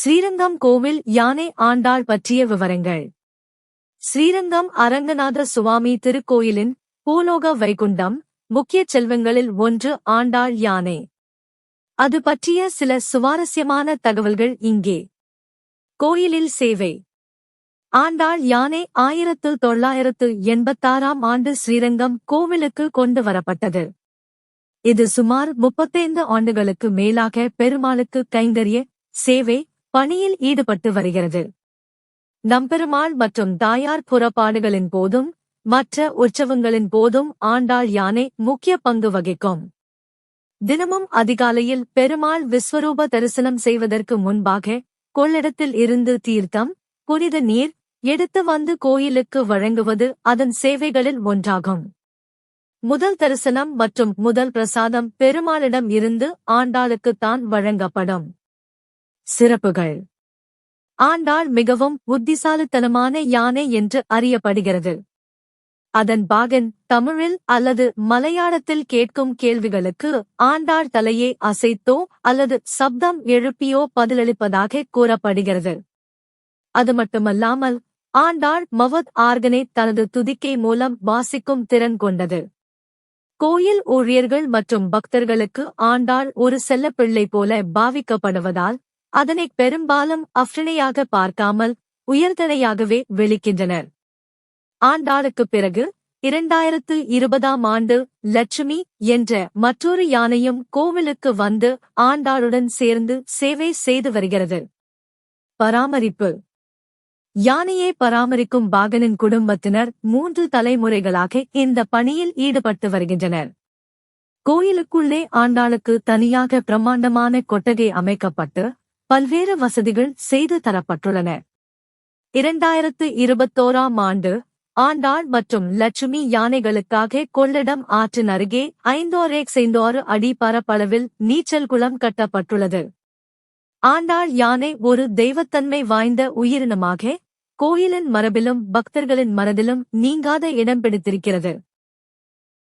ஸ்ரீரங்கம் கோவில் யானை ஆண்டாள் பற்றிய விவரங்கள். ஸ்ரீரங்கம் அரங்கநாத சுவாமி திருக்கோயிலின் பூலோக வைகுண்டம் முக்கிய செல்வங்களில் ஒன்று ஆண்டாள் யானை. அது பற்றிய சில சுவாரஸ்யமான தகவல்கள் இங்கே. கோயிலில் சேவை. ஆண்டாள் யானை ஆயிரத்து தொள்ளாயிரத்து எண்பத்தாறாம் ஆண்டு ஸ்ரீரங்கம் கோவிலுக்கு கொண்டு வரப்பட்டது. இது சுமார் முப்பத்தைந்து ஆண்டுகளுக்கு மேலாக பெருமாளுக்கு கைங்கரிய சேவை பணியில் ஈடுபட்டு வருகிறது. நம்பெருமாள் மற்றும் தாயார் புறப்பாடுகளின் போதும் மற்ற உற்சவங்களின் போதும் ஆண்டாள் யானை முக்கிய பங்கு வகிக்கும். தினமும் அதிகாலையில் பெருமாள் விஸ்வரூப தரிசனம் செய்வதற்கு முன்பாக கொள்ளிடத்தில் இருந்து தீர்த்தம் புனித நீர் எடுத்து வந்து கோயிலுக்கு வழங்குவது அதன் சேவைகளில் ஒன்றாகும். முதல் தரிசனம் மற்றும் முதல் பிரசாதம் பெருமாளிடம் இருந்து ஆண்டாளுக்குத்தான் வழங்கப்படும். சிறப்புகள். ஆண்டாள் மிகவும் புத்திசாலித்தனமான யானை என்று அறியப்படுகிறது. அதன் பாகன் தமிழில் அல்லது மலையாளத்தில் கேட்கும் கேள்விகளுக்கு ஆண்டாள் தலையை அசைத்தோ அல்லது சப்தம் எழுப்பியோ பதிலளிப்பதாக கூறப்படுகிறது. அது மட்டுமல்லாமல் ஆண்டாள் மவத் ஆர்கனை தனது துதிக்கை மூலம் வாசிக்கும் திறன் கொண்டது. கோயில் ஊழியர்கள் மற்றும் பக்தர்களுக்கு ஆண்டாள் ஒரு செல்லப்பிள்ளை போல பாவிக்கப்படுவதால் அதனை பெரும்பாலும் அஃப்ரிணையாக பார்க்காமல் உயர்தனையாகவே வெளிக்கின்றனர் ஆண்டாளுக்குப் பிறகு இரண்டாயிரத்து இருபதாம் ஆண்டு லட்சுமி என்ற மற்றொரு யானையும் கோவிலுக்கு வந்து ஆண்டாளுடன் சேர்ந்து சேவை செய்து வருகிறது. பராமரிப்பு. யானையை பராமரிக்கும் பாகனின் குடும்பத்தினர் மூன்று தலைமுறைகளாக இந்த பணியில் ஈடுபட்டு வருகின்றனர். கோயிலுக்குள்ளே ஆண்டாளுக்கு தனியாக பிரம்மாண்டமான கொட்டகை அமைக்கப்பட்டு பல்வேறு வசதிகள் செய்து தரப்பட்டுள்ளன. இரண்டாயிரத்து இருபத்தோராம் ஆண்டு ஆண்டாள் மற்றும் லட்சுமி யானைகளுக்காக கொள்ளிடம் ஆற்றின் அருகே ஐந்தோரேக் ஐந்தோறு அடி பரப்பளவில் நீச்சல் குளம் கட்டப்பட்டுள்ளது. ஆண்டாள் யானை ஒரு தெய்வத்தன்மை வாய்ந்த உயிரினமாக கோயிலின் மரபிலும் பக்தர்களின் மனதிலும் நீங்காத இடம் பிடித்திருக்கிறது.